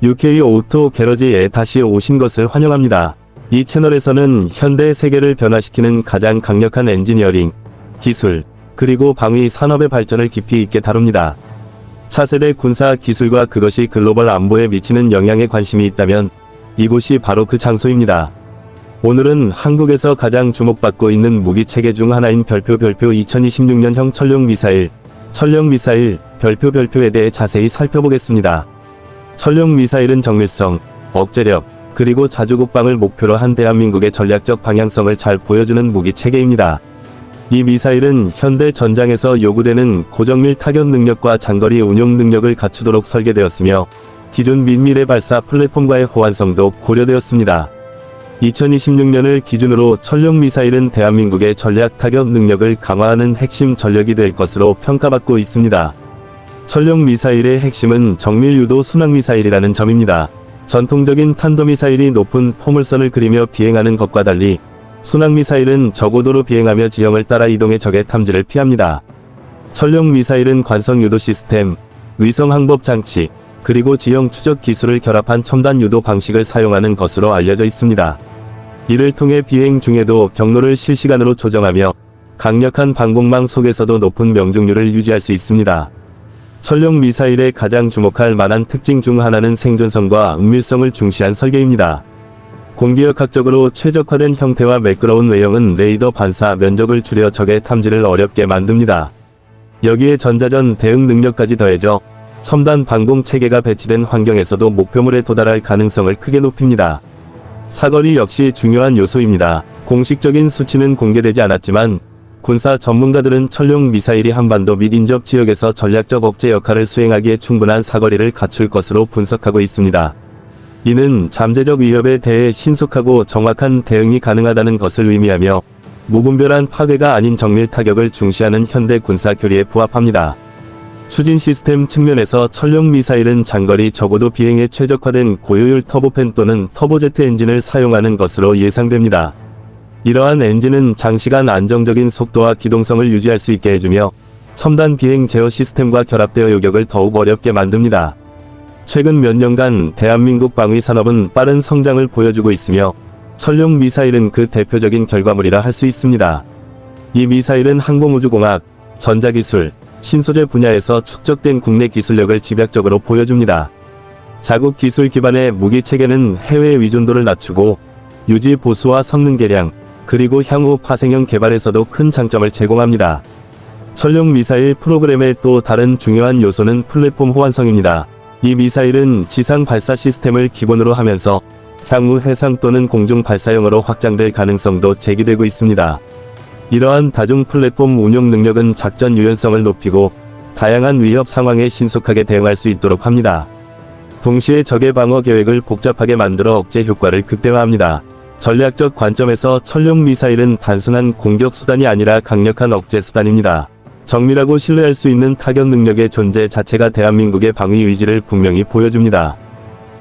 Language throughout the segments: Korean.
UK 오토 게러지에 다시 오신 것을 환영합니다. 이 채널에서는 현대 세계를 변화시키는 가장 강력한 엔지니어링, 기술, 그리고 방위 산업의 발전을 깊이 있게 다룹니다. 차세대 군사 기술과 그것이 글로벌 안보에 미치는 영향에 관심이 있다면 이곳이 바로 그 장소입니다. 오늘은 한국에서 가장 주목받고 있는 무기 체계 중 하나인 별표 별표 2026년형 천룡 미사일, 천룡 미사일, 별표 별표에 대해 자세히 살펴보겠습니다. 천룡 미사일은 정밀성, 억제력, 그리고 자주국방을 목표로 한 대한민국의 전략적 방향성을 잘 보여주는 무기 체계입니다. 이 미사일은 현대 전장에서 요구되는 고정밀 타격 능력과 장거리 운용 능력을 갖추도록 설계되었으며 기존 민미래 발사 플랫폼과의 호환성도 고려되었습니다. 2026년을 기준으로 천룡 미사일은 대한민국의 전략 타격 능력을 강화하는 핵심 전력이 될 것으로 평가받고 있습니다. 천룡 미사일의 핵심은 정밀 유도 순항 미사일이라는 점입니다. 전통적인 탄도미사일이 높은 포물선을 그리며 비행하는 것과 달리 순항 미사일은 저고도로 비행하며 지형을 따라 이동해 적의 탐지를 피합니다. 천룡 미사일은 관성 유도 시스템, 위성 항법 장치, 그리고 지형 추적 기술을 결합한 첨단 유도 방식을 사용하는 것으로 알려져 있습니다. 이를 통해 비행 중에도 경로를 실시간으로 조정하며 강력한 방공망 속에서도 높은 명중률을 유지할 수 있습니다. 천룡 미사일의 가장 주목할 만한 특징 중 하나는 생존성과 은밀성을 중시한 설계입니다. 공기역학적으로 최적화된 형태와 매끄러운 외형은 레이더 반사 면적을 줄여 적의 탐지를 어렵게 만듭니다. 여기에 전자전 대응 능력까지 더해져 첨단 방공 체계가 배치된 환경에서도 목표물에 도달할 가능성을 크게 높입니다. 사거리 역시 중요한 요소입니다. 공식적인 수치는 공개되지 않았지만 군사 전문가들은 천룡 미사일이 한반도 및 인접 지역에서 전략적 억제 역할을 수행하기에 충분한 사거리를 갖출 것으로 분석하고 있습니다. 이는 잠재적 위협에 대해 신속하고 정확한 대응이 가능하다는 것을 의미하며 무분별한 파괴가 아닌 정밀 타격을 중시하는 현대 군사 교리에 부합합니다. 추진 시스템 측면에서 천룡 미사일은 장거리 적어도 비행에 최적화된 고효율 터보팬 또는 터보제트 엔진을 사용하는 것으로 예상됩니다. 이러한 엔진은 장시간 안정적인 속도와 기동성을 유지할 수 있게 해주며 첨단 비행 제어 시스템과 결합되어 요격을 더욱 어렵게 만듭니다. 최근 몇 년간 대한민국 방위 산업은 빠른 성장을 보여주고 있으며 천룡 미사일은 그 대표적인 결과물이라 할 수 있습니다. 이 미사일은 항공우주공학, 전자기술, 신소재 분야에서 축적된 국내 기술력을 집약적으로 보여줍니다. 자국 기술 기반의 무기 체계는 해외 의존도를 낮추고 유지 보수와 성능 개량, 그리고 향후 파생형 개발에서도 큰 장점을 제공합니다. 천룡 미사일 프로그램의 또 다른 중요한 요소는 플랫폼 호환성입니다. 이 미사일은 지상 발사 시스템을 기본으로 하면서 향후 해상 또는 공중 발사용으로 확장될 가능성도 제기되고 있습니다. 이러한 다중 플랫폼 운용 능력은 작전 유연성을 높이고 다양한 위협 상황에 신속하게 대응할 수 있도록 합니다. 동시에 적의 방어 계획을 복잡하게 만들어 억제 효과를 극대화합니다. 전략적 관점에서 천룡 미사일은 단순한 공격 수단이 아니라 강력한 억제 수단입니다. 정밀하고 신뢰할 수 있는 타격 능력의 존재 자체가 대한민국의 방위 의지를 분명히 보여줍니다.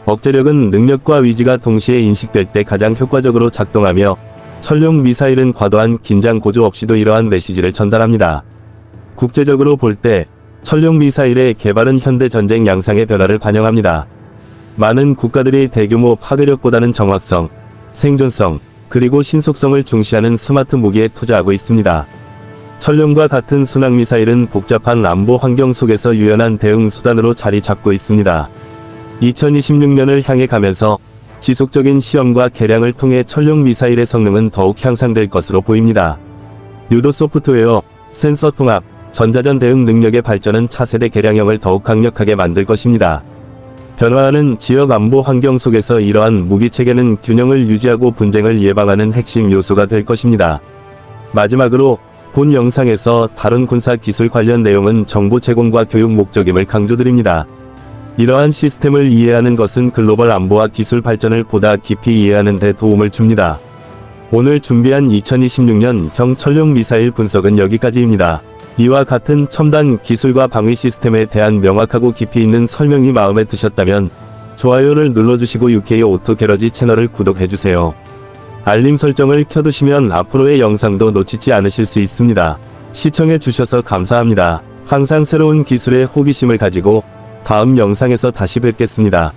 억제력은 능력과 위지가 동시에 인식될 때 가장 효과적으로 작동하며 천룡 미사일은 과도한 긴장 고조 없이도 이러한 메시지를 전달합니다. 국제적으로 볼 때 천룡 미사일의 개발은 현대 전쟁 양상의 변화를 반영합니다. 많은 국가들이 대규모 파괴력보다는 정확성, 생존성, 그리고 신속성을 중시하는 스마트 무기에 투자하고 있습니다. 천룡과 같은 순항 미사일은 복잡한 안보 환경 속에서 유연한 대응 수단으로 자리 잡고 있습니다. 2026년을 향해 가면서 지속적인 시험과 개량을 통해 천룡 미사일의 성능은 더욱 향상될 것으로 보입니다. 유도 소프트웨어, 센서 통합, 전자전 대응 능력의 발전은 차세대 개량형을 더욱 강력하게 만들 것입니다. 변화하는 지역 안보 환경 속에서 이러한 무기 체계는 균형을 유지하고 분쟁을 예방하는 핵심 요소가 될 것입니다. 마지막으로 본 영상에서 다른 군사 기술 관련 내용은 정보 제공과 교육 목적임을 강조드립니다. 이러한 시스템을 이해하는 것은 글로벌 안보와 기술 발전을 보다 깊이 이해하는 데 도움을 줍니다. 오늘 준비한 2026년 형 천룡 미사일 분석은 여기까지입니다. 이와 같은 첨단 기술과 방위 시스템에 대한 명확하고 깊이 있는 설명이 마음에 드셨다면 좋아요를 눌러주시고 UK 오토 게러지 채널을 구독해주세요. 알림 설정을 켜두시면 앞으로의 영상도 놓치지 않으실 수 있습니다. 시청해주셔서 감사합니다. 항상 새로운 기술에 호기심을 가지고 다음 영상에서 다시 뵙겠습니다.